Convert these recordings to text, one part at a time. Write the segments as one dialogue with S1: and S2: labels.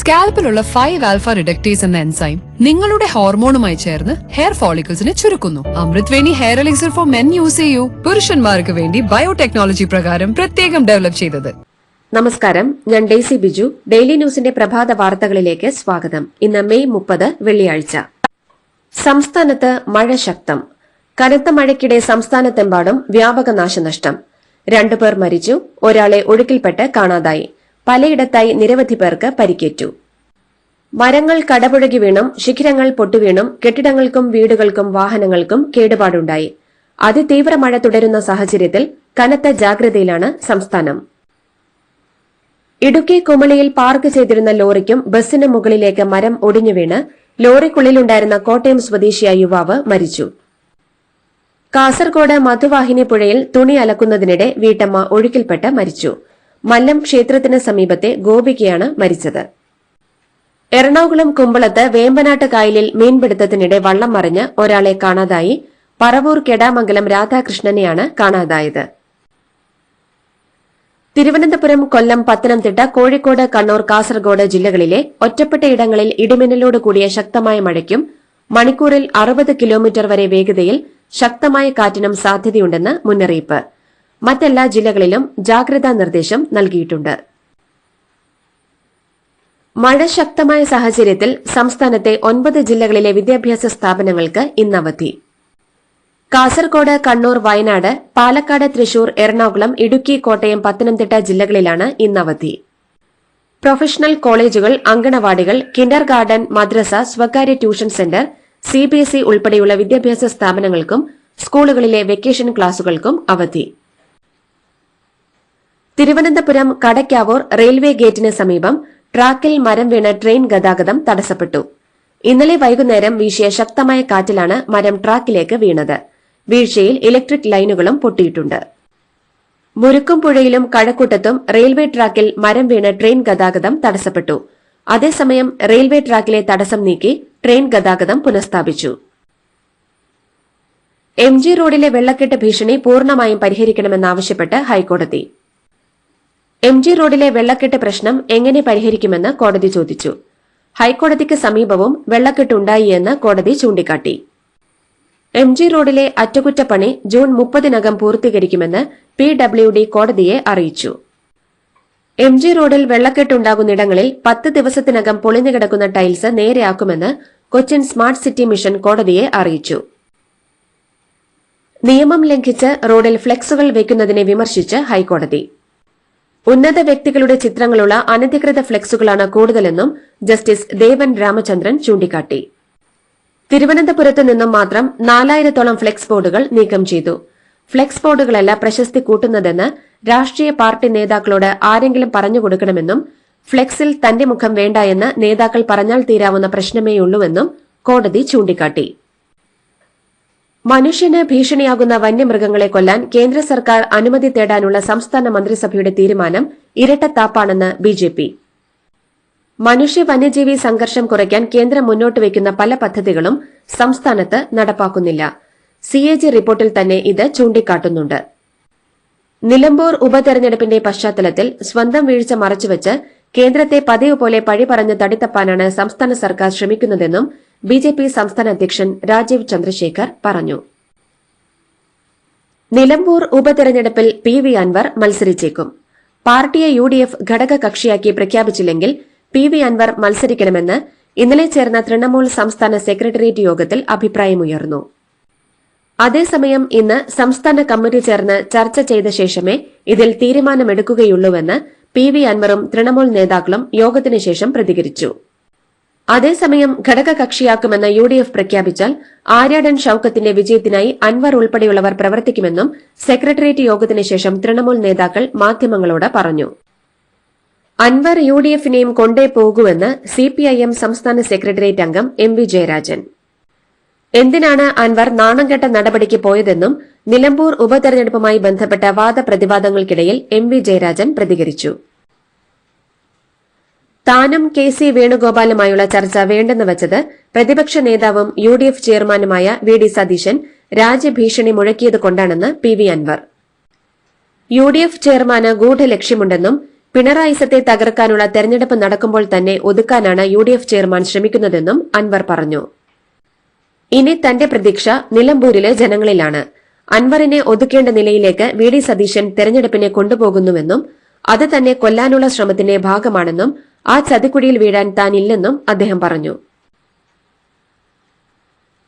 S1: സ്കാൽപ്പിലുള്ള five alpha reductase എന്ന enzyme നിങ്ങളുടെ ഹോർമോണുമായി ചേർന്ന് ഹെയർ ഫോളിക്കിൾസിനെ ചുരുക്കുന്നു വേണി hair elixir for men use ചെയ്യൂ പുരുഷന്മാർക്ക് വേണ്ടി ബയോടെക്നോളജി പ്രകാരം പ്രത്യേകം ഡെവലപ്പ് ചെയ്തത്
S2: നമസ്കാരം ഞാൻ ഡെയ്സി ബിജു ഡെയിലി ന്യൂസിന്റെ പ്രഭാത വാർത്തകളിലേക്ക് സ്വാഗതം ഇന്ന് മെയ് മുപ്പത് വെള്ളിയാഴ്ച സംസ്ഥാനത്ത് മഴ ശക്തം കനത്ത മഴയ്ക്കിടെ സംസ്ഥാനത്തെമ്പാടും വ്യാപക നാശനഷ്ടം രണ്ടുപേർ മരിച്ചു ഒരാളെ ഒഴുക്കിൽപ്പെട്ട് കാണാതായി പലയിടത്തായി നിരവധി പേർക്ക് പരിക്കേറ്റു മരങ്ങൾ കടപുഴകി വീണും ശിഖിരങ്ങൾ പൊട്ടുവീണും കെട്ടിടങ്ങൾക്കും വീടുകൾക്കും വാഹനങ്ങൾക്കും കേടുപാടുണ്ടായി അതിതീവ്ര മഴ തുടരുന്ന സാഹചര്യത്തിൽ കനത്ത ജാഗ്രതയിലാണ് സംസ്ഥാനം ഇടുക്കി കുമളിയിൽ പാർക്ക് ചെയ്തിരുന്ന ലോറിക്കും ബസിനും മുകളിലേക്ക് മരം ഒടിഞ്ഞുവീണ് ലോറിക്കുള്ളിലുണ്ടായിരുന്ന കോട്ടയം സ്വദേശിയായ യുവാവ് മരിച്ചു കാസർഗോഡ് മധുവാഹിനി പുഴയിൽ തുണി അലക്കുന്നതിനിടെ വീട്ടമ്മ ഒഴുക്കിൽപ്പെട്ട് മരിച്ചു മല്ലം ക്ഷേത്രത്തിന് സമീപത്തെ ഗോപികയാണ് മരിച്ചത് എറണാകുളം കുമ്പളത്ത് വേമ്പനാട്ട് കായലിൽ മീൻപിടുത്തത്തിനിടെ വള്ളം മറിഞ്ഞ് ഒരാളെ കാണാതായി പറവൂർ കെടാമംഗലം രാധാകൃഷ്ണനെയാണ് കാണാതായത് തിരുവനന്തപുരം കൊല്ലം പത്തനംതിട്ട കോഴിക്കോട് കണ്ണൂർ കാസർഗോഡ് ജില്ലകളിലെ ഒറ്റപ്പെട്ട ഇടങ്ങളിൽ ഇടിമിന്നലോട് കൂടിയ ശക്തമായ മഴയ്ക്കും മണിക്കൂറിൽ അറുപത് കിലോമീറ്റർ വരെ വേഗതയിൽ ശക്തമായ കാറ്റിനും സാധ്യതയുണ്ടെന്ന് മുന്നറിയിപ്പ് മറ്റെല്ലാ ജില്ലകളിലും ജാഗ്രതാ നിർദ്ദേശം നൽകിയിട്ടുണ്ട് മഴ ശക്തമായ സാഹചര്യത്തിൽ സംസ്ഥാനത്തെ ഒൻപത് ജില്ലകളിലെ വിദ്യാഭ്യാസ സ്ഥാപനങ്ങൾക്ക് ഇന്ന് അവധി കാസർഗോഡ് കണ്ണൂർ വയനാട് പാലക്കാട് തൃശൂർ എറണാകുളം ഇടുക്കി കോട്ടയം പത്തനംതിട്ട ജില്ലകളിലാണ് ഇന്ന് അവധി പ്രൊഫഷണൽ കോളേജുകൾ അങ്കണവാടികൾ കിൻഡർ ഗാർഡൻ മദ്രസ സ്വകാര്യ ട്യൂഷൻ സെന്റർ സിബിഎസ്ഇ ഉൾപ്പെടെയുള്ള വിദ്യാഭ്യാസ സ്ഥാപനങ്ങൾക്കും സ്കൂളുകളിലെ വെക്കേഷൻ ക്ലാസുകൾക്കും അവധി തിരുവനന്തപുരം കടയ്ക്കാവൂർ റെയിൽവേ ഗേറ്റിന് സമീപം ട്രാക്കിൽ മരം വീണ് ട്രെയിൻ ഗതാഗതം തടസ്സപ്പെട്ടു ഇന്നലെ വൈകുന്നേരം വീശിയ ശക്തമായ കാറ്റിലാണ് മരം ട്രാക്കിലേക്ക് വീണത് വീഴ്ചയിൽ ഇലക്ട്രിക് ലൈനുകളും പൊട്ടിയിട്ടുണ്ട് മുരുക്കുംപുഴയിലും കഴക്കൂട്ടത്തും റെയിൽവേ ട്രാക്കിൽ മരം വീണ് ട്രെയിൻ ഗതാഗതം തടസ്സപ്പെട്ടു അതേസമയം റെയിൽവേ ട്രാക്കിലെ തടസ്സം നീക്കി ട്രെയിൻ ഗതാഗതം പുനഃസ്ഥാപിച്ചു എം ജി റോഡിലെ വെള്ളക്കെട്ട് ഭീഷണി പൂർണ്ണമായും പരിഹരിക്കണമെന്നാവശ്യപ്പെട്ട് ഹൈക്കോടതി എം ജി റോഡിലെ വെള്ളക്കെട്ട് പ്രശ്നം എങ്ങനെ പരിഹരിക്കുമെന്ന് കോടതി ചോദിച്ചു ഹൈക്കോടതിക്ക് സമീപവും വെള്ളക്കെട്ടുണ്ടായി എന്ന് കോടതി ചൂണ്ടിക്കാട്ടി എം ജി റോഡിലെ അറ്റകുറ്റപ്പണി ജൂൺ മുപ്പതിനകം പൂർത്തീകരിക്കുമെന്ന് പി ഡബ്ല്യു ഡി കോടതിയെ അറിയിച്ചു എം ജി റോഡിൽ വെള്ളക്കെട്ടുണ്ടാകുന്നിടങ്ങളിൽ പത്ത് ദിവസത്തിനകം പൊളിഞ്ഞുകിടക്കുന്ന ടൈൽസ് നേരെയാക്കുമെന്ന് കൊച്ചിൻ സ്മാർട്ട് സിറ്റി മിഷൻ കോടതിയെ അറിയിച്ചു നിയമം ലംഘിച്ച് റോഡിൽ ഫ്ലെക്സുകൾ വയ്ക്കുന്നതിനെ വിമർശിച്ച് ഹൈക്കോടതി ഉന്നത വ്യക്തികളുടെ ചിത്രങ്ങളുള്ള അനധികൃത ഫ്ലെക്സുകളാണ് കൂടുതലെന്നും ജസ്റ്റിസ് ദേവൻ രാമചന്ദ്രൻ ചൂണ്ടിക്കാട്ടി തിരുവനന്തപുരത്ത് നിന്നും മാത്രം നാലായിരത്തോളം ഫ്ലെക്സ് ബോർഡുകൾ നീക്കം ചെയ്തു ഫ്ലെക്സ് ബോർഡുകളല്ല പ്രശസ്തി കൂട്ടുന്നതെന്ന് രാഷ്ട്രീയ പാർട്ടി നേതാക്കളോട് ആരെങ്കിലും പറഞ്ഞു കൊടുക്കണമെന്നും ഫ്ലെക്സിൽ തന്റെ മുഖം വേണ്ട എന്ന് നേതാക്കൾ പറഞ്ഞാൽ തീരാവുന്ന പ്രശ്നമേയുള്ളൂവെന്നും കോടതി ചൂണ്ടിക്കാട്ടി മനുഷ്യന് ഭീഷണിയാകുന്ന വന്യമൃഗങ്ങളെ കൊല്ലാൻ കേന്ദ്ര സർക്കാർ അനുമതി തേടാനുള്ള സംസ്ഥാന മന്ത്രിസഭയുടെ തീരുമാനം ഇരട്ടത്താപ്പാണെന്ന് ബിജെപി മനുഷ്യ വന്യജീവി സംഘർഷം കുറയ്ക്കാൻ കേന്ദ്രം മുന്നോട്ട് വയ്ക്കുന്ന പല പദ്ധതികളും സംസ്ഥാനത്ത് നടപ്പാക്കുന്നില്ല സിഎജി റിപ്പോർട്ടിൽ തന്നെ ഇത് ചൂണ്ടിക്കാട്ടുന്നുണ്ട് നിലമ്പൂർ ഉപതെരഞ്ഞെടുപ്പിന്റെ പശ്ചാത്തലത്തിൽ സ്വന്തം വീഴ്ച മറച്ചുവെച്ച് കേന്ദ്രത്തെ പതിവ് പോലെ പഴി പറഞ്ഞ് തടിത്തപ്പാനാണ് സംസ്ഥാന സർക്കാർ ശ്രമിക്കുന്നതെന്നും ബി ജെ പി സംസ്ഥാന അധ്യക്ഷൻ രാജീവ് ചന്ദ്രശേഖർ പറഞ്ഞു നിലമ്പൂർ ഉപതെരഞ്ഞെടുപ്പിൽ പി വി അൻവർ മത്സരിച്ചേക്കും പാർട്ടിയെ യു ഡി എഫ് ഘടകകക്ഷിയാക്കി പ്രഖ്യാപിച്ചില്ലെങ്കിൽ പി വി അൻവർ മത്സരിക്കണമെന്ന് ഇന്നലെ ചേർന്ന തൃണമൂൽ സംസ്ഥാന സെക്രട്ടേറിയറ്റ് യോഗത്തിൽ അഭിപ്രായമുയർന്നു അതേസമയം ഇന്ന് സംസ്ഥാന കമ്മിറ്റി ചേർന്ന് ചർച്ച ചെയ്ത ശേഷമേ ഇതിൽ തീരുമാനമെടുക്കുകയുള്ളൂവെന്ന് പി വി അൻവറും തൃണമൂൽ നേതാക്കളും യോഗത്തിനു ശേഷം പ്രതികരിച്ചു അതേസമയം ഘടകകക്ഷിയാക്കുമെന്ന യു ഡി എഫ് പ്രഖ്യാപിച്ചാൽ ആര്യാടൻ ഷൌക്കത്തിന്റെ വിജയത്തിനായി അൻവർ ഉൾപ്പെടെയുള്ളവർ പ്രവർത്തിക്കുമെന്നും സെക്രട്ടേറിയറ്റ് യോഗത്തിനു ശേഷം തൃണമൂൽ നേതാക്കൾ മാധ്യമങ്ങളോട് പറഞ്ഞു അൻവർ യു ഡി എഫിനെയും കൊണ്ടേ പോകുമെന്ന് സിപിഐഎം സംസ്ഥാന സെക്രട്ടേറിയറ്റ് അംഗം എം വി ജയരാജൻ എന്തിനാണ് അൻവർ നാണംകെട്ട നടപടിക്ക് പോയതെന്നും നിലമ്പൂർ ഉപതെരഞ്ഞെടുപ്പുമായി ബന്ധപ്പെട്ട വാദപ്രതിവാദങ്ങൾക്കിടയിൽ എം വി ജയരാജൻ പ്രതികരിച്ചു താനും കെ സി വേണുഗോപാലുമായുള്ള ചർച്ച വേണ്ടെന്ന് വച്ചത് പ്രതിപക്ഷ നേതാവും യു ഡി എഫ് ചെയർമാനുമായ വി ഡി സതീശൻ രാജ്യഭീഷണി മുഴക്കിയത് കൊണ്ടാണെന്ന് P V Anvar U D F ചെയർമാന് ഗൂഢലക്ഷ്യമുണ്ടെന്നും പിണറായിസത്തെ തകർക്കാനുള്ള തെരഞ്ഞെടുപ്പ് നടക്കുമ്പോൾ തന്നെ ഒതുക്കാനാണ് യു ഡി എഫ് ചെയർമാൻ ശ്രമിക്കുന്നതെന്നും അൻവർ പറഞ്ഞു ഇനി തന്റെ പ്രതീക്ഷ നിലമ്പൂരിലെ ജനങ്ങളിലാണ് അൻവറിനെ ഒതുക്കേണ്ട നിലയിലേക്ക് വി ഡി സതീശൻ തെരഞ്ഞെടുപ്പിനെ കൊണ്ടുപോകുന്നുവെന്നും അത് തന്നെ കൊല്ലാനുള്ള ശ്രമത്തിന്റെ ഭാഗമാണെന്നും ആ ചതിക്കുടിയിൽ വീഴാൻ താനില്ലെന്നും അദ്ദേഹം പറഞ്ഞു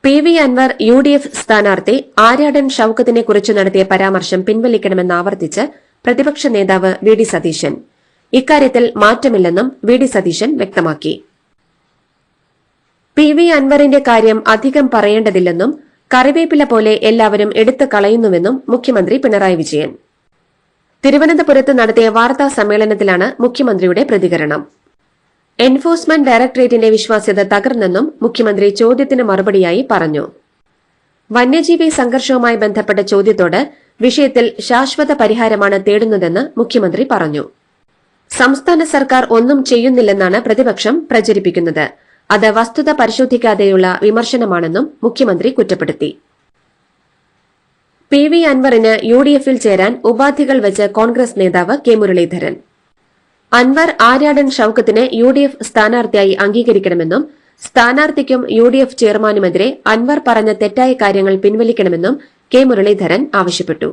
S2: P V Anvar U D F സ്ഥാനാർത്ഥി ആര്യാടൻ ഷൌക്കത്തിനെ കുറിച്ച് നടത്തിയ പരാമർശം പിൻവലിക്കണമെന്ന് ആവർത്തിച്ച് പ്രതിപക്ഷ നേതാവ് വി ഡി സതീശൻ ഇക്കാര്യത്തിൽ മാറ്റമില്ലെന്നും വി ഡി സതീശൻ വ്യക്തമാക്കി പി വി അൻവറിന്റെ കാര്യം അധികം പറയേണ്ടതില്ലെന്നും കറിവേപ്പില പോലെ എല്ലാവരും എടുത്തു കളയുന്നുവെന്നും മുഖ്യമന്ത്രി പിണറായി വിജയൻ തിരുവനന്തപുരത്ത് നടത്തിയ വാർത്താ സമ്മേളനത്തിലാണ് മുഖ്യമന്ത്രിയുടെ പ്രതികരണം എൻഫോഴ്സ്മെന്റ് ഡയറക്ടറേറ്റിന്റെ വിശ്വാസ്യത തകർന്നെന്നും മുഖ്യമന്ത്രി ചോദ്യത്തിന് മറുപടിയായി പറഞ്ഞു വന്യജീവി സംഘർഷവുമായി ബന്ധപ്പെട്ട ചോദ്യത്തോട് വിഷയത്തിൽ ശാശ്വത പരിഹാരമാണ് തേടുന്നതെന്ന് മുഖ്യമന്ത്രി പറഞ്ഞു സംസ്ഥാന സർക്കാർ ഒന്നും ചെയ്യുന്നില്ലെന്നാണ് പ്രതിപക്ഷം പ്രചരിപ്പിക്കുന്നത് അത് വസ്തുത പരിശോധിക്കാതെയുള്ള വിമർശനമാണെന്നും മുഖ്യമന്ത്രി കുറ്റപ്പെടുത്തി പി വി അൻവറിന് യു ഡി എഫിൽ ചേരാൻ ഉപാധികൾ വെച്ച് കോൺഗ്രസ് നേതാവ് കെ മുരളീധരൻ അൻവർ ആര്യാടൻ ഷൌക്കത്തിനെ യു ഡി എഫ് സ്ഥാനാർത്ഥിയായി അംഗീകരിക്കണമെന്നും സ്ഥാനാർത്ഥിക്കും യു ഡി എഫ് ചെയർമാനുമെതിരെ അൻവർ പറഞ്ഞ തെറ്റായ കാര്യങ്ങൾ പിൻവലിക്കണമെന്നും കെ മുരളീധരൻ ആവശ്യപ്പെട്ടു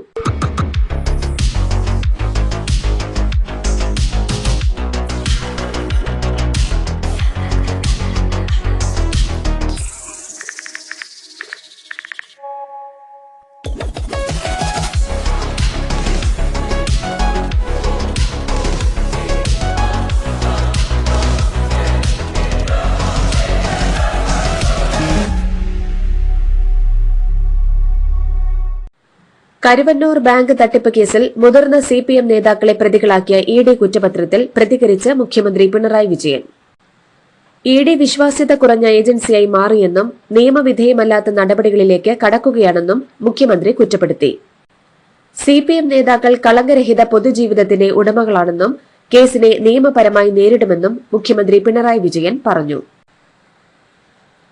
S2: കരുവന്നൂർ ബാങ്ക് തട്ടിപ്പ് കേസിൽ മുതിർന്ന സി പി എം നേതാക്കളെ പ്രതികളാക്കിയ ഇ ഡി കുറ്റപത്രത്തിൽ പ്രതികരിച്ച് മുഖ്യമന്ത്രി പിണറായി വിജയൻ ഇ ഡി വിശ്വാസ്യത കുറഞ്ഞ ഏജൻസിയായി മാറിയെന്നും നിയമവിധേയമല്ലാത്ത നടപടികളിലേക്ക് കടക്കുകയാണെന്നും മുഖ്യമന്ത്രി കുറ്റപ്പെടുത്തി സി പി എം നേതാക്കൾ കളങ്കരഹിത പൊതുജീവിതത്തിന്റെ ഉടമകളാണെന്നും കേസിനെ നിയമപരമായി നേരിടുമെന്നും മുഖ്യമന്ത്രി പിണറായി വിജയൻ പറഞ്ഞു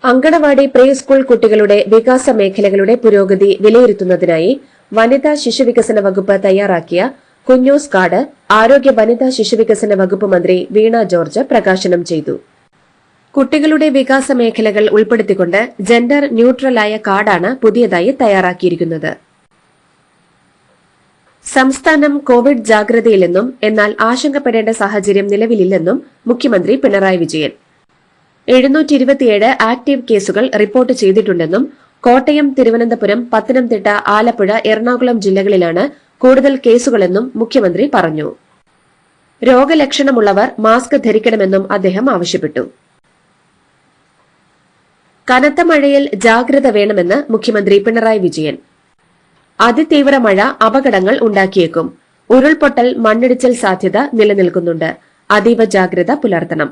S2: അങ്കണവാടി പ്രീ സ്കൂൾ കുട്ടികളുടെ വികാസ മേഖലകളുടെ പുരോഗതി വിലയിരുത്തുന്നതിനായി വനിതാ ശിശുവികസന വകുപ്പ് തയ്യാറാക്കിയ കുഞ്ഞോസ് കാർഡ് ആരോഗ്യ വനിതാ ശിശുവികസന വകുപ്പ് മന്ത്രി വീണ ജോർജ് പ്രകാശനം ചെയ്തു കുട്ടികളുടെ വികാസ മേഖലകൾ ഉൾപ്പെടുത്തിക്കൊണ്ട് ജെൻഡർ ന്യൂട്രലായ കാർഡാണ് പുതിയതായി തയ്യാറാക്കിയിരിക്കുന്നത് സംസ്ഥാനം കോവിഡ് ജാഗ്രതയിലെന്നും എന്നാൽ ആശങ്കപ്പെടേണ്ട സാഹചര്യം നിലവിലില്ലെന്നും മുഖ്യമന്ത്രി പിണറായി വിജയൻ എഴുന്നൂറ്റി ഇരുപത്തിയേഴ് കേസുകൾ റിപ്പോർട്ട് ചെയ്തിട്ടുണ്ടെന്നും കോട്ടയം തിരുവനന്തപുരം പത്തനംതിട്ട ആലപ്പുഴ എറണാകുളം ജില്ലകളിലാണ് കൂടുതൽ കേസുകളെന്നും മുഖ്യമന്ത്രി പറഞ്ഞു രോഗലക്ഷണമുള്ളവർ മാസ്ക് ധരിക്കണമെന്നും അദ്ദേഹം ആവശ്യപ്പെട്ടു കനത്ത മഴയിൽ ജാഗ്രത വേണമെന്ന് മുഖ്യമന്ത്രി പിണറായി വിജയൻ അതിതീവ്ര മഴ അപകടങ്ങൾ ഉണ്ടാക്കിയേക്കും ഉരുൾപൊട്ടൽ മണ്ണിടിച്ചിൽ സാധ്യത നിലനിൽക്കുന്നുണ്ട് അതീവ ജാഗ്രത പുലർത്തണം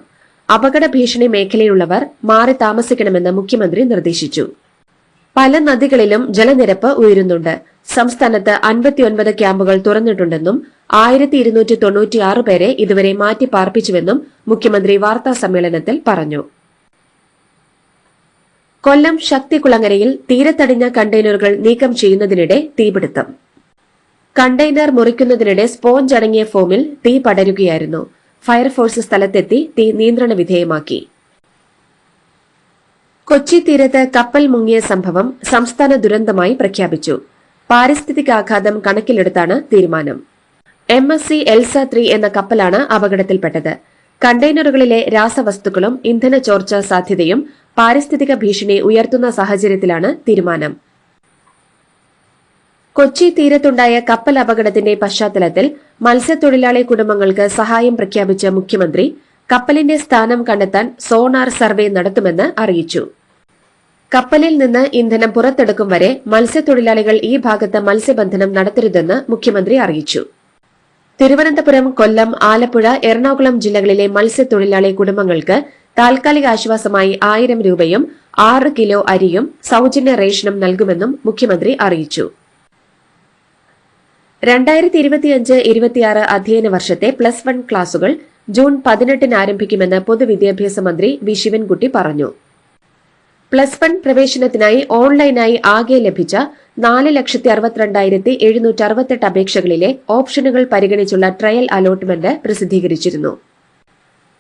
S2: അപകട ഭീഷണി മേഖലയിലുള്ളവർ മാറി താമസിക്കണമെന്ന് മുഖ്യമന്ത്രി നിർദ്ദേശിച്ചു പല നദികളിലും ജലനിരപ്പ് ഉയരുന്നുണ്ട് സംസ്ഥാനത്ത് അൻപത്തിയൊൻപത് ക്യാമ്പുകൾ തുറന്നിട്ടുണ്ടെന്നും ആയിരത്തി ഇരുന്നൂറ്റി തൊണ്ണൂറ്റിയാറ് പേരെ ഇതുവരെ മാറ്റി പാർപ്പിച്ചുവെന്നും മുഖ്യമന്ത്രി വാർത്താ സമ്മേളനത്തിൽ പറഞ്ഞു കൊല്ലം ശക്തികുളങ്ങരയിൽ തീരത്തടിഞ്ഞ കണ്ടെയ്നറുകൾ നീക്കം ചെയ്യുന്നതിനിടെ തീപിടുത്തം കണ്ടെയ്നർ മുറിക്കുന്നതിനിടെ സ്പോഞ്ച് അടങ്ങിയ ഫോമിൽ തീ പടരുകയായിരുന്നു ഫയർഫോഴ്സ് സ്ഥലത്തെത്തി തീ നിയന്ത്രണ വിധേയമാക്കി കൊച്ചി തീരത്ത് കപ്പൽ മുങ്ങിയ സംഭവം സംസ്ഥാന ദുരന്തമായി പ്രഖ്യാപിച്ചു പാരിസ്ഥിതികാഘാതം കണക്കിലെടുത്താണ് തീരുമാനം M S C Elsa three എന്ന കപ്പലാണ് അപകടത്തിൽപ്പെട്ടത് കണ്ടെയ്നറുകളിലെ രാസവസ്തുക്കളും ഇന്ധന ചോർച്ച സാധ്യതയും പാരിസ്ഥിതിക ഭീഷണി ഉയർത്തുന്ന സാഹചര്യത്തിലാണ് തീരുമാനം കൊച്ചി തീരത്തുണ്ടായ കപ്പൽ അപകടത്തിന്റെ പശ്ചാത്തലത്തിൽ മത്സ്യത്തൊഴിലാളി കുടുംബങ്ങൾക്ക് സഹായം പ്രഖ്യാപിച്ച മുഖ്യമന്ത്രി കപ്പലിന്റെ സ്ഥാനം കണ്ടെത്താൻ സോണാർ സർവേ നടത്തുമെന്ന് അറിയിച്ചു കപ്പലിൽ നിന്ന് ഇന്ധനം പുറത്തെടുക്കും വരെ മത്സ്യത്തൊഴിലാളികൾ ഈ ഭാഗത്ത് മത്സ്യബന്ധനം നടത്തരുതെന്ന് മുഖ്യമന്ത്രി അറിയിച്ചു തിരുവനന്തപുരം കൊല്ലം ആലപ്പുഴ എറണാകുളം ജില്ലകളിലെ മത്സ്യത്തൊഴിലാളി കുടുംബങ്ങൾക്ക് താൽക്കാലിക ആശ്വാസമായി ആയിരം രൂപയും ആറ് കിലോ അരിയും സൌജന്യ റേഷനും നൽകുമെന്നും മുഖ്യമന്ത്രി അറിയിച്ചു രണ്ടായിരത്തി ഇരുപത്തിയഞ്ച് ഇരുപത്തിയാറ് അധ്യയന വർഷത്തെ പ്ലസ് വൺ ക്ലാസുകൾ ജൂൺ പതിനെട്ടിന് ആരംഭിക്കുമെന്ന് പൊതുവിദ്യാഭ്യാസ മന്ത്രി വി ശിവൻകുട്ടി പറഞ്ഞു പ്ലസ് വൺ പ്രവേശനത്തിനായി ഓൺലൈനായി ആകെ ലഭിച്ച നാല് ലക്ഷത്തി അറുപത്തിരണ്ടായിരത്തി എഴുന്നൂറ്റി അറുപത്തെട്ട് അപേക്ഷകളിലെ ഓപ്ഷനുകൾ പരിഗണിച്ചുള്ള ട്രയൽ അലോട്ട്മെന്റ് പ്രസിദ്ധീകരിച്ചിരുന്നു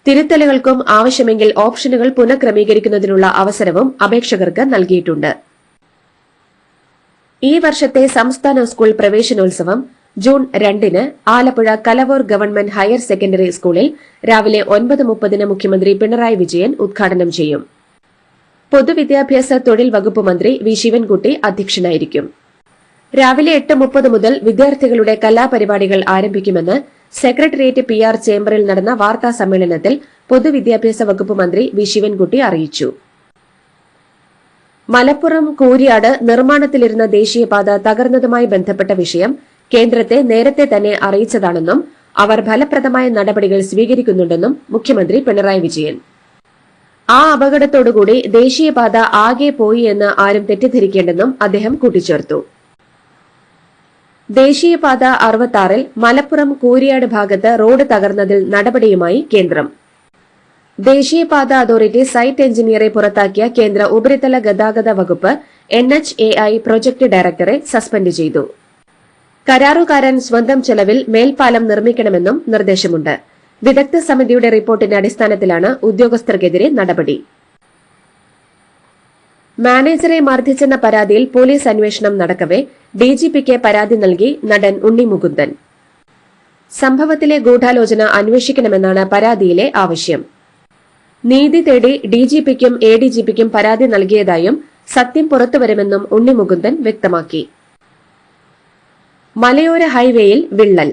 S2: തിരുത്തലുകൾക്കും ആവശ്യമെങ്കിൽ ഓപ്ഷനുകൾ പുനഃക്രമീകരിക്കുന്നതിനുള്ള അവസരവും അപേക്ഷകർക്ക് നൽകിയിട്ടുണ്ട് ഈ വർഷത്തെ സംസ്ഥാന സ്കൂൾ പ്രവേശനോത്സവം ജൂൺ രണ്ടിന് Alappuzha Kalavoor government higher secondary സ്കൂളിൽ രാവിലെ ഒൻപത് മുപ്പതിന് മുഖ്യമന്ത്രി പിണറായി വിജയൻ ഉദ്ഘാടനം ചെയ്യും പൊതുവിദ്യാഭ്യാസ തൊഴിൽ വകുപ്പ് മന്ത്രി വി ശിവൻകുട്ടി അധ്യക്ഷനായിരിക്കും രാവിലെ എട്ട് മുപ്പത് മുതൽ വിദ്യാർത്ഥികളുടെ കലാപരിപാടികൾ ആരംഭിക്കുമെന്ന് സെക്രട്ടേറിയറ്റ് പി ആർ ചേംബറിൽ നടന്ന വാർത്താ സമ്മേളനത്തിൽ പൊതുവിദ്യാഭ്യാസ വകുപ്പ് മന്ത്രി വി ശിവൻകുട്ടി അറിയിച്ചു മലപ്പുറം കൂരിയാട് നിർമ്മാണത്തിലിരുന്ന ദേശീയപാത തകർന്നതുമായി ബന്ധപ്പെട്ട വിഷയം കേന്ദ്രത്തെ നേരത്തെ തന്നെ അറിയിച്ചതാണെന്നും അവർ ഫലപ്രദമായ നടപടികൾ സ്വീകരിക്കുന്നുണ്ടെന്നും മുഖ്യമന്ത്രി പിണറായി വിജയൻ ആ അപകടത്തോടുകൂടി ദേശീയപാത ആകെ പോയി എന്ന് ആരും തെറ്റിദ്ധരിക്കേണ്ടെന്നും അദ്ദേഹം കൂട്ടിച്ചേർത്തു ദേശീയപാത അറുപത്താറിൽ മലപ്പുറം കൂരിയാട് ഭാഗത്ത് റോഡ് തകർന്നതിൽ നടപടിയുമായി കേന്ദ്രം ദേശീയപാത അതോറിറ്റി സൈറ്റ് എഞ്ചിനീയറെ പുറത്താക്കിയ കേന്ദ്ര ഉപരിതല ഗതാഗത വകുപ്പ് N H A I project ഡയറക്ടറെ സസ്പെൻഡ് ചെയ്തു കരാറുകാരൻ സ്വന്തം ചെലവിൽ മേൽപ്പാലം നിർമ്മിക്കണമെന്നും നിർദ്ദേശമുണ്ട് വിദഗ്ധ സമിതിയുടെ റിപ്പോർട്ടിന്റെ അടിസ്ഥാനത്തിലാണ് ഉദ്യോഗസ്ഥർക്കെതിരെ നടപടി മാനേജറെ മർദ്ദിച്ചെന്ന പരാതിയിൽ പോലീസ് അന്വേഷണം നടക്കവെ ഡിജിപിക്ക് പരാതി നൽകി നടൻ ഉണ്ണി മുകുന്ദൻ സംഭവത്തിലെ ഗൂഢാലോചന അന്വേഷിക്കണമെന്നാണ് പരാതിയിലെ ആവശ്യം നീതി തേടി ഡിജിപിക്കും എ ഡിജിപിക്കും പരാതി നൽകിയതായും സത്യം പുറത്തുവരുമെന്നും ഉണ്ണി മുകുന്ദൻ വ്യക്തമാക്കി മലയോര ഹൈവേയിൽ വിള്ളൽ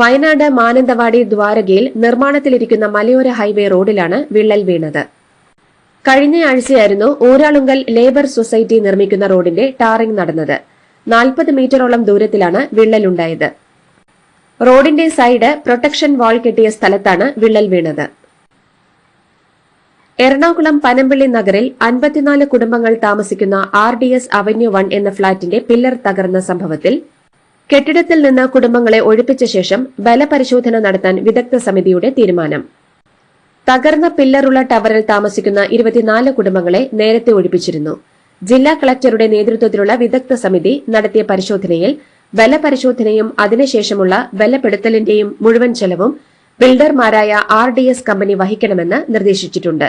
S2: വയനാട് മാനന്തവാടി ദ്വാരകയിൽ നിർമ്മാണത്തിലിരിക്കുന്ന മലയോര ഹൈവേ റോഡിലാണ് വിള്ളൽ വീണത് കഴിഞ്ഞയാഴ്ചയായിരുന്നു ഊരാളുങ്കൽ ലേബർ സൊസൈറ്റി നിർമ്മിക്കുന്ന റോഡിന്റെ ടാറിംഗ് നടന്നത് നാൽപ്പത് മീറ്ററോളം ദൂരത്തിലാണ് വിള്ളലുണ്ടായത് റോഡിന്റെ സൈഡ് പ്രൊട്ടക്ഷൻ വാൾ കെട്ടിയ സ്ഥലത്താണ് വിള്ളൽ വീണത് എറണാകുളം പനമ്പിള്ളി നഗറിൽ അൻപത്തിനാല് കുടുംബങ്ങൾ താമസിക്കുന്ന R D S avenue one എന്ന ഫ്ളാറ്റിന്റെ പില്ലർ തകർന്ന സംഭവത്തിൽ കെട്ടിടത്തിൽ നിന്ന് കുടുംബങ്ങളെ ഒഴിപ്പിച്ച ശേഷം ബലപരിശോധന നടത്താൻ വിദഗ്ധ സമിതിയുടെ തീരുമാനം തകർന്ന പില്ലറുള്ള ടവറിൽ താമസിക്കുന്ന ഇരുപത്തിനാല് കുടുംബങ്ങളെ നേരത്തെ ഒഴിപ്പിച്ചിരുന്നു ജില്ലാ കളക്ടറുടെ നേതൃത്വത്തിലുള്ള വിദഗ്ധ സമിതി നടത്തിയ പരിശോധനയിൽ ബലപരിശോധനയും അതിനുശേഷമുള്ള ബലപ്പെടുത്തലിന്റെയും മുഴുവൻ ചെലവും ബിൽഡർമാരായ ആർ കമ്പനി വഹിക്കണമെന്ന് നിർദ്ദേശിച്ചിട്ടുണ്ട്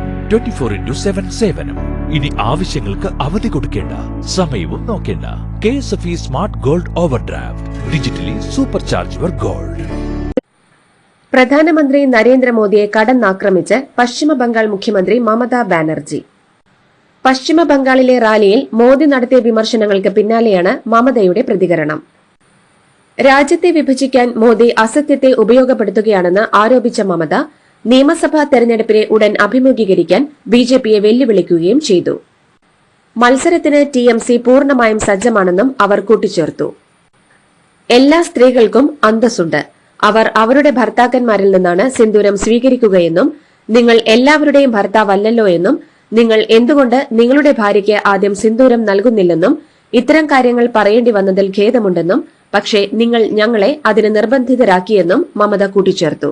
S3: ട്വന്റി ഫോർ ഇന്റു സെവൻ സേവനം ഇനി ആവശ്യങ്ങൾക്ക് അവധി കൊടുക്കേണ്ട സമയവും നോക്കേണ്ട K S F E smart gold overdraft digitally supercharge your gold
S2: പ്രധാനമന്ത്രി നരേന്ദ്രമോദിയെ കടന്നാക്രമിച്ച് പശ്ചിമബംഗാൾ മുഖ്യമന്ത്രി മമതാ ബാനർജി പശ്ചിമ ബംഗാളിലെ റാലിയിൽ മോദി നടത്തിയ വിമർശനങ്ങൾക്ക് പിന്നാലെയാണ് മമതയുടെ പ്രതികരണം രാജ്യത്തെ വിഭജിക്കാൻ മോദി അസത്യത്തെ ഉപയോഗപ്പെടുത്തുകയാണെന്ന് ആരോപിച്ച മമത നിയമസഭാ തെരഞ്ഞെടുപ്പിനെ ഉടൻ അഭിമുഖീകരിക്കാൻ ബി ജെ പിയെ വെല്ലുവിളിക്കുകയും ചെയ്തു മത്സരത്തിന് ടി എം സി പൂർണ്ണമായും സജ്ജമാണെന്നും അവർ കൂട്ടിച്ചേർത്തു എല്ലാ സ്ത്രീകൾക്കും അന്തസ്സുണ്ട് അവർ അവരുടെ ഭർത്താക്കന്മാരിൽ നിന്നാണ് സിന്ദൂരം സ്വീകരിക്കുകയെന്നും നിങ്ങൾ എല്ലാവരുടെയും ഭർത്താവല്ലല്ലോ എന്നും നിങ്ങൾ എന്തുകൊണ്ട് നിങ്ങളുടെ ഭാര്യയ്ക്ക് ആദ്യം സിന്ദൂരം നൽകുന്നില്ലെന്നും ഇത്തരം കാര്യങ്ങൾ പറയേണ്ടി വന്നതിൽ ഖേദമുണ്ടെന്നും പക്ഷേ നിങ്ങൾ ഞങ്ങളെ അതിന് നിർബന്ധിതരാക്കിയെന്നും മമത കൂട്ടിച്ചേർത്തു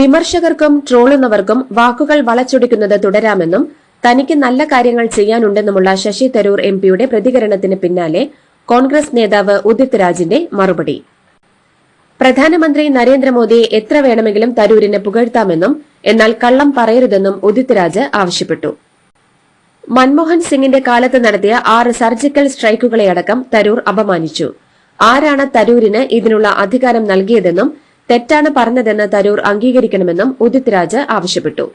S2: വിമർശകർക്കും ട്രോളുന്നവർക്കും വാക്കുകൾ വളച്ചൊടിക്കുന്നത് തുടരാമെന്നും തനിക്ക് നല്ല കാര്യങ്ങൾ ചെയ്യാനുണ്ടെന്നുമുള്ള ശശി തരൂർ എംപിയുടെ പ്രതികരണത്തിന് പിന്നാലെ കോൺഗ്രസ് നേതാവ് ഉദിത് രാജിന്റെ മറുപടി പ്രധാനമന്ത്രി നരേന്ദ്രമോദിയെ എത്ര വേണമെങ്കിലും തരൂരിനെ പുകഴ്ത്താമെന്നും എന്നാൽ കള്ളം പറയരുതെന്നും ഉദിത് രാജ് ആവശ്യപ്പെട്ടു മൻമോഹൻ സിംഗിന്റെ കാലത്ത് നടത്തിയ ആറ് സർജിക്കൽ സ്ട്രൈക്കുകളെയടക്കം തരൂർ അപമാനിച്ചു ആരാണ് തരൂരിന് ഇതിനുള്ള അധികാരം നൽകിയതെന്നും തെറ്റാണ് പറഞ്ഞതെന്ന് തരൂർ അംഗീകരിക്കണമെന്നും ഉദിത് രാജ് ആവശ്യപ്പെട്ടു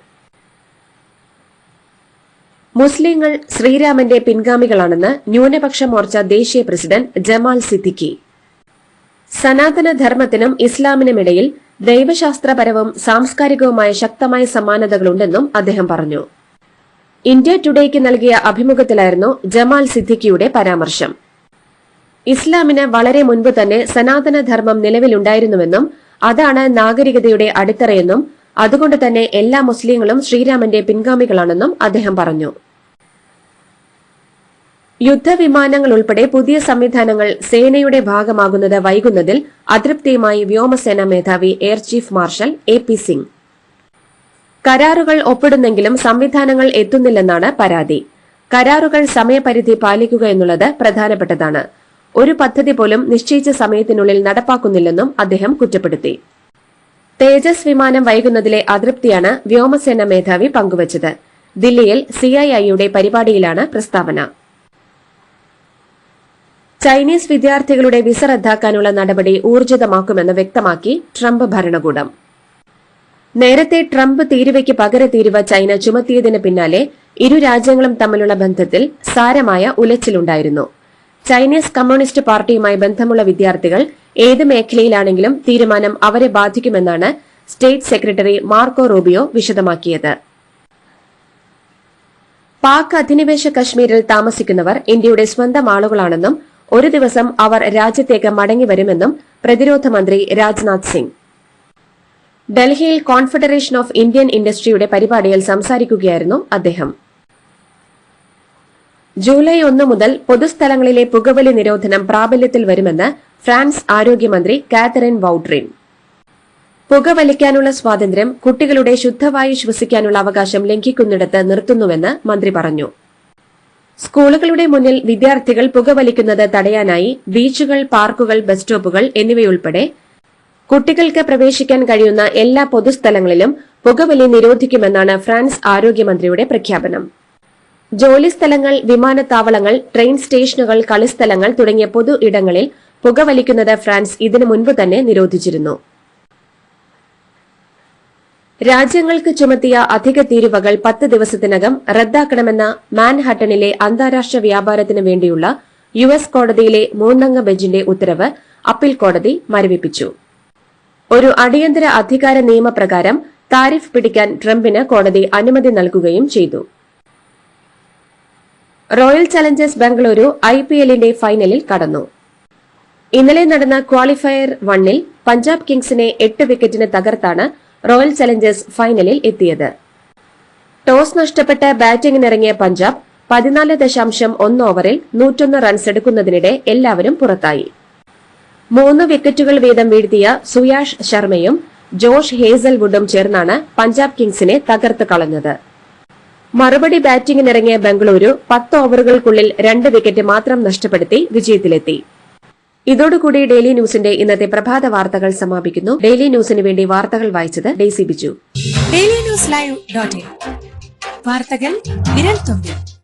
S2: മുസ്ലിങ്ങൾ ശ്രീരാമന്റെ പിൻഗാമികളാണെന്ന് ന്യൂനപക്ഷ മോർച്ച ദേശീയ പ്രസിഡന്റ് ജമാൽ സിദ്ദിഖി സനാതന ധർമ്മത്തിനും ഇസ്ലാമിനുമിടയിൽ ദൈവശാസ്ത്രപരവും സാംസ്കാരികവുമായ ശക്തമായ സമാനതകളുണ്ടെന്നും അദ്ദേഹം പറഞ്ഞു ഇന്ത്യ ടുഡേക്ക് നൽകിയ അഭിമുഖത്തിലായിരുന്നു ജമാൽ സിദ്ദിഖിയുടെ പരാമർശം ഇസ്ലാമിന് വളരെ മുൻപ് തന്നെ സനാതനധർമ്മം നിലവിലുണ്ടായിരുന്നുവെന്നും അതാണ് നാഗരികതയുടെ അടിത്തറയെന്നും അതുകൊണ്ട് തന്നെ എല്ലാ മുസ്ലിങ്ങളും ശ്രീരാമന്റെ പിൻഗാമികളാണെന്നും അദ്ദേഹം പറഞ്ഞു യുദ്ധവിമാനങ്ങൾ ഉൾപ്പെടെ പുതിയ സംവിധാനങ്ങൾ സേനയുടെ ഭാഗമാകുന്നത് വൈകുന്നതിൽ അതൃപ്തിയുമായി വ്യോമസേന മേധാവി air chief marshal A P Singh കരാറുകൾ ഒപ്പിടുന്നെങ്കിലും സംവിധാനങ്ങൾ എത്തുന്നില്ലെന്നാണ് പരാതി കരാറുകൾ സമയപരിധി പാലിക്കുക എന്നുള്ളത് പ്രധാനപ്പെട്ടതാണ് ഒരു പദ്ധതി പോലും നിശ്ചയിച്ച സമയത്തിനുള്ളിൽ നടപ്പാക്കുന്നില്ലെന്നും അദ്ദേഹം കുറ്റപ്പെടുത്തി തേജസ് വിമാനം വൈകുന്നതിലെ അതൃപ്തിയാണ് വ്യോമസേന മേധാവി പങ്കുവച്ചത് ദില്ലിയിൽ സിഐഐയുടെ പരിപാടിയിലാണ് പ്രസ്താവന ചൈനീസ് വിദ്യാർത്ഥികളുടെ വിസ റദ്ദാക്കാനുള്ള നടപടി ഊർജിതമാക്കുമെന്ന് വ്യക്തമാക്കി ട്രംപ് ഭരണകൂടം നേരത്തെ ട്രംപ് തീരുവയ്ക്ക് പകര തീരുവ ചൈന ചുമത്തിയതിന് പിന്നാലെ ഇരു രാജ്യങ്ങളും തമ്മിലുള്ള ബന്ധത്തിൽ സാരമായ ഉലച്ചിലുണ്ടായിരുന്നു ചൈനീസ് കമ്മ്യൂണിസ്റ്റ് പാർട്ടിയുമായി ബന്ധമുള്ള വിദ്യാർത്ഥികൾ ഏത് മേഖലയിലാണെങ്കിലും തീരുമാനം അവരെ ബാധിക്കുമെന്നാണ് സ്റ്റേറ്റ് സെക്രട്ടറി മാർക്കോ റൂബിയോ വിശദമാക്കിയത് പാക് അധിനിവേശ കശ്മീരിൽ താമസിക്കുന്നവർ ഇന്ത്യയുടെ സ്വന്തം ആളുകളാണെന്നും ഒരു ദിവസം അവർ രാജ്യത്തേക്ക് മടങ്ങിവരുമെന്നും പ്രതിരോധ മന്ത്രി രാജ്നാഥ് സിംഗ് ഡൽഹിയിൽ കോൺഫെഡറേഷൻ ഓഫ് ഇന്ത്യൻ ഇൻഡസ്ട്രിയുടെ പരിപാടിയിൽ സംസാരിക്കുകയായിരുന്നു അദ്ദേഹം ജൂലൈ ഒന്ന് മുതൽ പൊതുസ്ഥലങ്ങളിലെ പുകവലി നിരോധനം പ്രാബല്യത്തിൽ വരുമെന്ന് ഫ്രാൻസ് ആരോഗ്യമന്ത്രി കാതറിൻ വൌട്രിൻ പുകവലിക്കാനുള്ള സ്വാതന്ത്ര്യം കുട്ടികളുടെ ശുദ്ധവായു ശ്വസിക്കാനുള്ള അവകാശം ലംഘിക്കുന്നിടത്ത് നിർത്തുന്നുവെന്ന് മന്ത്രി പറഞ്ഞു സ്കൂളുകളുടെ മുന്നിൽ വിദ്യാർത്ഥികൾ പുകവലിക്കുന്നത് തടയാനായി ബീച്ചുകൾ പാർക്കുകൾ ബസ് സ്റ്റോപ്പുകൾ എന്നിവയുൾപ്പെടെ കുട്ടികൾക്ക് പ്രവേശിക്കാൻ കഴിയുന്ന എല്ലാ പൊതുസ്ഥലങ്ങളിലും പുകവലി നിരോധിക്കുമെന്നാണ് ഫ്രാൻസ് ആരോഗ്യമന്ത്രിയുടെ പ്രഖ്യാപനം ജോലിസ്ഥലങ്ങൾ വിമാനത്താവളങ്ങൾ ട്രെയിൻ സ്റ്റേഷനുകൾ കളിസ്ഥലങ്ങൾ തുടങ്ങിയ പൊതു ഇടങ്ങളിൽ പുകവലിക്കുന്നത് ഫ്രാൻസ് ഇതിനു മുൻപ് തന്നെ നിരോധിച്ചിരുന്നു രാജ്യങ്ങൾക്ക് ചുമത്തിയ അധിക തീരുവകൾ പത്ത് ദിവസത്തിനകം റദ്ദാക്കണമെന്ന മാൻഹട്ടണിലെ അന്താരാഷ്ട്ര വ്യാപാരത്തിനു വേണ്ടിയുള്ള യു എസ് കോടതിയിലെ മൂന്നംഗ ബെഞ്ചിന്റെ ഉത്തരവ് അപ്പീൽ കോടതി മരവിപ്പിച്ചു ഒരു അടിയന്തര അധികാര നിയമപ്രകാരം താരിഫ് പിടിക്കാൻ ട്രംപിന് കോടതി അനുമതി നൽകുകയും ചെയ്തു Royal Challengers Bengaluru I P എല്ലിന്റെ ഫൈനലിൽ കടന്നു ഇന്നലെ നടന്ന ക്വാളിഫയർ വണ്ണിൽ പഞ്ചാബ് കിങ്സിനെ എട്ട് വിക്കറ്റിന് തകർത്താണ് റോയൽ ചലഞ്ചേഴ്സ് ഫൈനലിൽ എത്തിയത് ടോസ് നഷ്ടപ്പെട്ട് ബാറ്റിംഗിനിറങ്ങിയ പഞ്ചാബ് പതിനാല് ദശാംശം ഒന്ന് ഓവറിൽ നൂറ്റൊന്ന് റൺസ് എടുക്കുന്നതിനിടെ എല്ലാവരും പുറത്തായി മൂന്ന് വിക്കറ്റുകൾ വീതം വീഴ്ത്തിയ സുയാഷ് ശർമ്മയും ജോഷ് ഹേസൽവുഡും ചേർന്നാണ് പഞ്ചാബ് കിങ്സിനെ തകർത്ത് കളഞ്ഞത് മറുപടി ബാറ്റിംഗിനിറങ്ങിയ ബംഗളൂരു പത്ത് ഓവറുകൾക്കുള്ളിൽ രണ്ട് വിക്കറ്റ് മാത്രം നഷ്ടപ്പെടുത്തി വിജയത്തിലെത്തി ഇതോടുകൂടി ഡെയിലി ന്യൂസിന്റെ ഇന്നത്തെ പ്രഭാത വാർത്തകൾ സമാപിക്കുന്നു ഡെയിലി ന്യൂസിന് വേണ്ടി വാർത്തകൾ വായിച്ചത് Daisy Biju
S3: daily news live വാർത്തകൾ വിരൽ തുമ്പിൽ